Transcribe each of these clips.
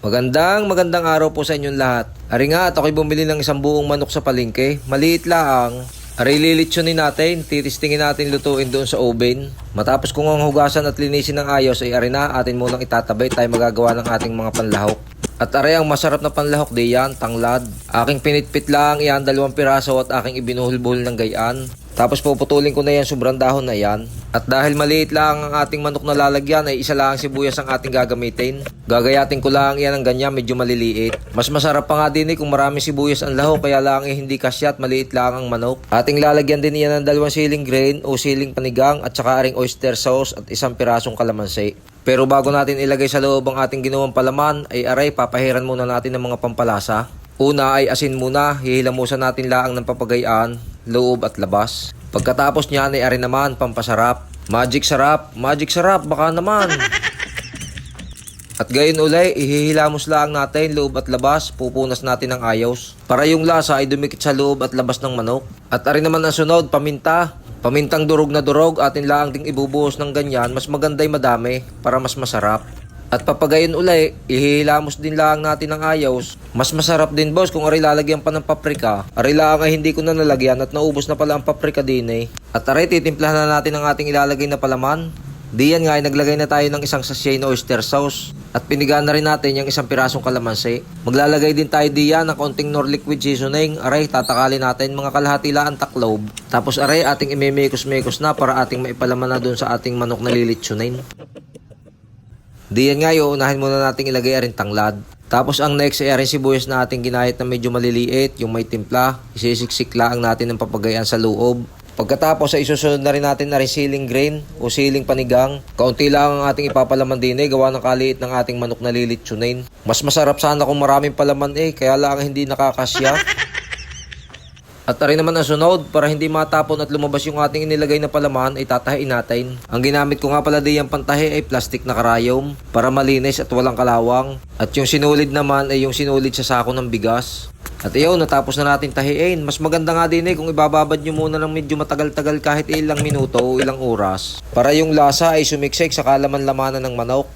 Magandang magandang araw po sa inyong lahat. Ari nga at ako'y bumili ng isang buong manok sa palengke. Maliit lang. Ari lilitsunin natin, titistingin natin lutuin doon sa oven. Matapos kung ang hugasan at linisin ng ayos ay ari na atin munang itatabay tayo magagawa ng ating mga panlahok. At ari ang masarap na panlahok di yan, tanglad. Aking pinitpit lang yan, dalawang piraso at aking ibinuhol-buhol ng gayaan. Tapos puputulin ko na yan sobrang dahon na yan. At dahil maliit lang ang ating manok na lalagyan ay isa lang ang sibuyas ang ating gagamitin. Gagayatin ko lang yan ng ganyan medyo maliliit. Mas masarap pa nga din eh kung maraming sibuyas ang lahok kaya lang eh hindi kasya at maliit lang ang manok. Ating lalagyan din yan ng dalawang siling grain o siling panigang at saka aring oyster sauce at isang pirasong kalamansi. Pero bago natin ilagay sa loob ang ating ginawang palaman ay aray papahiran muna natin ng mga pampalasa. Una ay asin muna, hihilamusan natin laang ng papagayaan, loob at labas. Pagkatapos niyan ay ari naman, pampasarap. Magic sarap, magic sarap, baka naman. At gayon ulay, ihihilamos lang natin loob at labas, pupunas natin ng ayos. Para yung lasa ay dumikit sa loob at labas ng manok. At ari naman ang sunod, paminta. Pamintang durog na durog, atin lang ding ibubuhos ng ganyan, mas maganday madami, para mas masarap. At papagayon ulay, ihihilamos din lang natin ng ayos. Mas masarap din boss kung aray lalagyan pa ng paprika. Aray lang ay hindi ko na nalagyan at naubos na pala ang paprika din eh. At aray titimplahan na natin ang ating ilalagay na palaman. Diyan nga ay naglagay na tayo ng isang sachet na oyster sauce. At pinigaan na rin natin yung isang pirasong kalamansi. Maglalagay din tayo diyan ng konting nor liquid seasoning. Aray, tatakalin natin mga kalahati lang taklob. Tapos aray, ating imemekos-mekos na para ating maipalaman na dun sa ating manok na lilitsunin. Diyan nga unahin muna nating ilagay rin tanglad. Tapos ang next ay rin sibuyas na ating ginahit na medyo maliliit, yung may timpla. Isisiksik lang natin ng papagayan sa loob. Pagkatapos ay isusunod na rin natin na rin siling grain o siling panigang. Kaunti lang ang ating ipapalaman din eh, gawa ng kaliit ng ating manok na lilitsunin. Mas masarap sana kung maraming palaman eh, kaya lang hindi nakakasya. At rin naman ang sunod, para hindi matapon at lumabas yung ating inilagay na palaman ay tatahiin natin. Ang ginamit ko nga pala diyang pantahi ay plastic na karayom para malinis at walang kalawang. At yung sinulid naman ay yung sinulid sa sako ng bigas. At iyon, natapos na natin tahiin. Mas maganda nga din eh kung ibababad nyo muna ng medyo matagal-tagal kahit ilang minuto o ilang oras. Para yung lasa ay sumiksik sa kalaman-lamanan ng manok.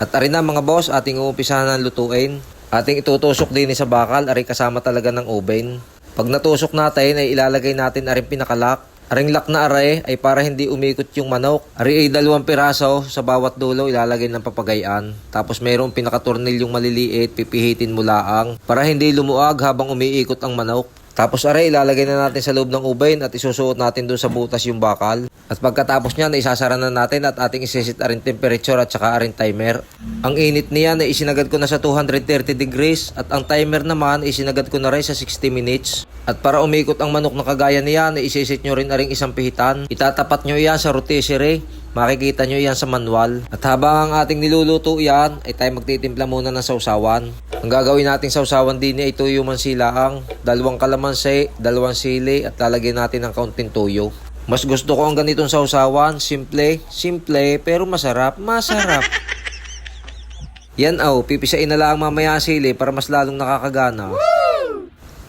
At arin na mga boss, ating uumpisahan ng lutuin. Ating itutusok din sa bakal, ari kasama talaga ng oven. Pag natusok natin ay ilalagay natin aring pinakalak. Aring lock na aray ay para hindi umikot yung manok. Ari ay dalawang piraso sa bawat dulo ilalagay ng papagayaan. Tapos mayroong pinakatornil yung maliliit, pipihitin mo laang para hindi lumuag habang umiikot ang manok. Tapos aray, ilalagay na natin sa loob ng oven at isusuot natin doon sa butas yung bakal. At pagkatapos niyan, isasara na natin at ating isisit aring temperature at saka aring timer. Ang init niyan ay isinagad ko na sa 230 degrees at ang timer naman isinagad ko na rin sa 60 minutes. At para umikot ang manok na kagaya niyan, isisit nyo rin aring isang pihitan. Itatapat nyo yan sa rotisserie. Makikita nyo yan sa manual. At habang ang ating niluluto yan, ay tayo magtitimpla muna ng sausawan. Ang gagawin nating sausawan din ay tuyo man silaang, dalawang kalamansi, dalawang sili at lalagyan natin ng kaunting tuyo. Mas gusto ko ang ganitong sausawan, simple, simple pero masarap, masarap. Yan aw, pipisain na lang mamaya ang sili para mas lalong nakakagana.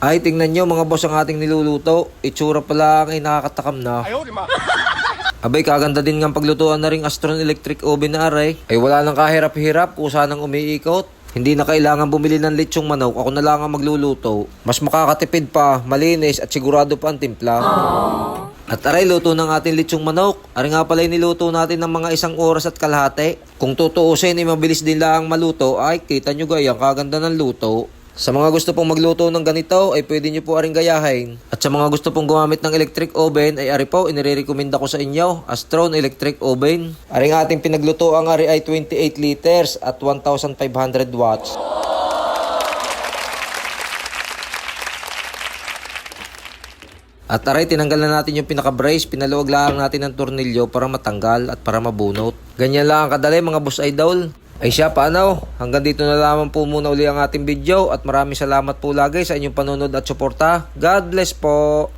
Ay, tingnan nyo mga boss ang ating niluluto. Itsura pa lang ay nakakatakam na. Abay, kaganda din ng paglutuan na ring Astron Electric Oven na aray. Ay wala nang kahirap-hirap, kusa nang umiikot. Hindi na kailangan bumili ng lechong manok, ako na lang ang magluluto. Mas makakatipid pa, malinis at sigurado pa ang timpla. At aray, luto ng ating lechong manok. Aray nga pala niluto natin ng mga isang oras at kalahati. Kung tutuusin ay mabilis din lang maluto, ay kita nyo gayang kaganda ng luto. Sa mga gusto pong magluto ng ganito ay pwede nyo po aring gayahin. At sa mga gusto pong gumamit ng electric oven ay ari po, inirekomenda ko sa inyo, Astron Electric Oven. Aring ating pinagluto ang ari ay 28 liters at 1,500 watts. At aray, tinanggal na natin yung pinaka-brace, pinaluwag lang natin ng tornilyo para matanggal at para mabunot. Ganyan lang ang kadali mga boss idol. Ay siya, paano? Hanggang dito na lamang po muna uli ang ating video at maraming salamat po lagi sa inyong panonood at suporta. God bless po!